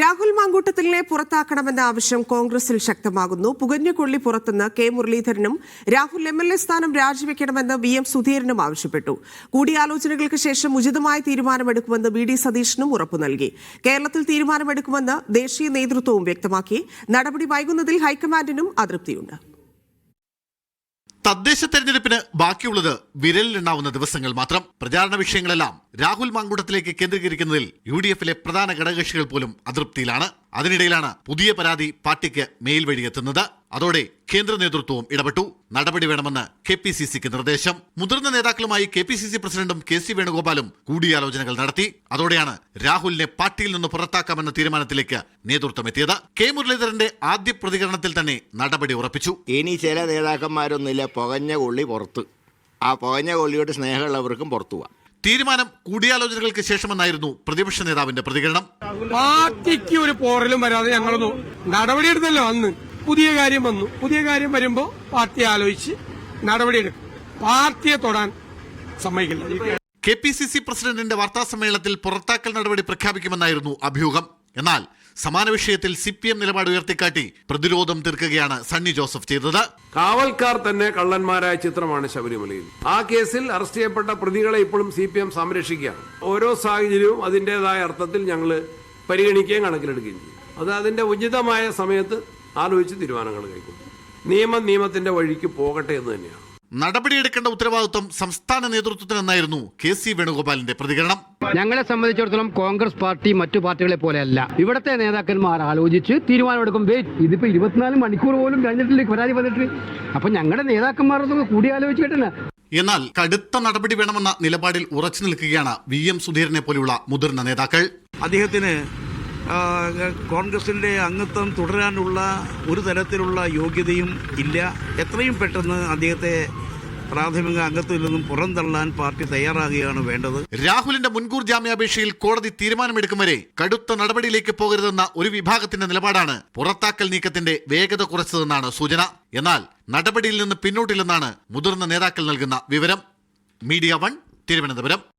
രാഹുൽ മാങ്കൂട്ടത്തിലിനെ പുറത്താക്കണമെന്ന ആവശ്യം കോൺഗ്രസിൽ ശക്തമാകുന്നു. പുകഞ്ഞുകൊള്ളി പുറത്തുനിന്ന് കെ മുരളീധരനും രാഹുൽ എം എൽ എ സ്ഥാനം രാജിവെക്കണമെന്ന് വി എം സുധീരനും ആവശ്യപ്പെട്ടു. കൂടിയാലോചനകൾക്ക് ശേഷം ഉചിതമായ തീരുമാനമെടുക്കുമെന്ന് വി ഡി സതീശനും ഉറപ്പു നൽകി. കേരളത്തിൽ തീരുമാനമെടുക്കുമെന്ന് ദേശീയ നേതൃത്വവും വ്യക്തമാക്കി. നടപടി വൈകുന്നതിൽ ഹൈക്കമാൻഡിനും അതൃപ്തിയുണ്ട്. തദ്ദേശ തെരഞ്ഞെടുപ്പിന് ബാക്കിയുള്ളത് വിരലിലെണ്ണാവുന്ന ദിവസങ്ങൾ മാത്രം. പ്രചാരണ വിഷയങ്ങളെല്ലാം രാഹുൽ മാങ്കൂട്ടത്തിലേക്ക് കേന്ദ്രീകരിക്കുന്നതിൽ യു ഡി എഫിലെ പ്രധാന ഘടകകക്ഷികൾ പോലും അതൃപ്തിയിലാണ്. അതിനിടയിലാണ് പുതിയ പരാതി പാർട്ടിക്ക് മെയിൽ വഴി എത്തുന്നത് അതോടെ കേന്ദ്ര നേതൃത്വവും ഇടപെട്ടു. നടപടി വേണമെന്ന് കെ പി സി സിക്ക് നിർദ്ദേശം. മുതിർന്ന നേതാക്കളുമായി കെ പി സി സി പ്രസിഡന്റും കെ സി വേണുഗോപാലും കൂടിയാലോചനകൾ നടത്തി. അതോടെയാണ് രാഹുലിനെ പാർട്ടിയിൽ നിന്ന് പുറത്താക്കാമെന്ന തീരുമാനത്തിലേക്ക് നേതൃത്വം എത്തിയത്. കെ മുരളീധരന്റെ ആദ്യ പ്രതികരണത്തിൽ തന്നെ നടപടി ഉറപ്പിച്ചു. ഇനി ചില നേതാക്കന്മാരൊന്നുമില്ല. പുകഞ്ഞ കൊള്ളി പുറത്ത്. ആ പുകഞ്ഞ കൊള്ളിയോട് സ്നേഹമുള്ളവർക്കും പുറത്തു പോവാം. തീരുമാനം കൂടിയാലോചനകൾക്ക് ശേഷമെന്നായിരുന്നു പ്രതിപക്ഷ നേതാവിന്റെ പ്രതികരണം. പാർട്ടിക്ക് ഒരു പോറലും വരാതെ ഞങ്ങളൊന്നും നടപടിയെടുത്തല്ലോ അന്ന്. പുതിയ കാര്യം വന്നു. പുതിയ കാര്യം വരുമ്പോൾ പാർട്ടി ആലോചിച്ച് നടപടിയെടുക്കും. പാർട്ടിയെ തൊടാൻ സമ്മതിക്കില്ല. കെ പി സി സി പ്രസിഡന്റിന്റെ വാർത്താസമ്മേളനത്തിൽ പുറത്താക്കൽ നടപടി പ്രഖ്യാപിക്കുമെന്നായിരുന്നു അഭ്യൂഹം. എന്നാൽ സമാന വിഷയത്തിൽ സി പി എം നിലപാട് ഉയർത്തിക്കാട്ടി പ്രതിരോധം തീർക്കുകയാണ് സണ്ണി ജോസഫ് ചെയ്തത്. കാവൽക്കാർ തന്നെ കള്ളന്മാരായ ചിത്രമാണ് ശബരിമലയിൽ. ആ കേസിൽ അറസ്റ്റ് ചെയ്യപ്പെട്ട പ്രതികളെ ഇപ്പോഴും സി പി എം സംരക്ഷിക്കുകയാണ്. ഓരോ സാഹചര്യവും അതിന്റെതായ അർത്ഥത്തിൽ ഞങ്ങൾ പരിഗണിക്കുകയും കണക്കിലെടുക്കുകയും ചെയ്യും. അത് അതിന്റെ ഉചിതമായ സമയത്ത് ആലോചിച്ച് തീരുമാനങ്ങൾ കഴിക്കും നിയമം നിയമത്തിന്റെ വഴിക്ക് പോകട്ടെ എന്ന് തന്നെയാണ്. നടപടിയെടുക്കേണ്ട ഉത്തരവാദിത്വം സംസ്ഥാന നേതൃത്വത്തിനെന്നായിരുന്നു കെ സി വേണുഗോപാലിന്റെ പ്രതികരണം. ഞങ്ങളെ സംബന്ധിച്ചിടത്തോളം കോൺഗ്രസ് പാർട്ടി മറ്റു പാർട്ടികളെ പോലെയല്ല. ഇവിടുത്തെ നേതാക്കന്മാർ ആലോചിച്ച് തീരുമാനമെടുക്കും. ഇതിപ്പോ ഇരുപത്തിനാല് മണിക്കൂർ പോലും കഴിഞ്ഞിട്ടില്ല പരാതി വന്നിട്ട്? അപ്പൊ ഞങ്ങളുടെ നേതാക്കന്മാരൊന്നും കൂടിയാലോചിച്ചിട്ടില്ല എന്നാൽ കടുത്ത നടപടി വേണമെന്ന നിലപാടിൽ ഉറച്ചു നിൽക്കുകയാണ് വി എം സുധീരനെ പോലെയുള്ള മുതിർന്ന നേതാക്കൾ. അദ്ദേഹത്തിന് ആ, കോൺഗ്രസിന്റെ അംഗത്വം തുടരാനുള്ള ഒരു തരത്തിലുള്ള യോഗ്യതയും ഇല്ല. എത്രയും പെട്ടെന്ന് അദ്ദേഹത്തെ പ്രാഥമിക അംഗത്വത്തിൽ നിന്നും പുറന്തള്ളാൻ പാർട്ടി തയ്യാറാകുകയാണ് വേണ്ടത്. രാഹുലിന്റെ മുൻകൂർ ജാമ്യാപേക്ഷയിൽ കോടതി തീരുമാനമെടുക്കും വരെ കടുത്ത നടപടിയിലേക്ക് പോകരുതെന്ന ഒരു വിഭാഗത്തിന്റെ നിലപാടാണ് പുറത്താക്കൽ നീക്കത്തിന്റെ വേഗത കുറച്ചതെന്നാണ് സൂചന. എന്നാൽ നടപടിയിൽ നിന്ന് പിന്നോട്ടില്ലെന്നാണ് മുതിർന്ന നേതാക്കൾ നൽകുന്ന വിവരം. Media one Thiruvananthapuram.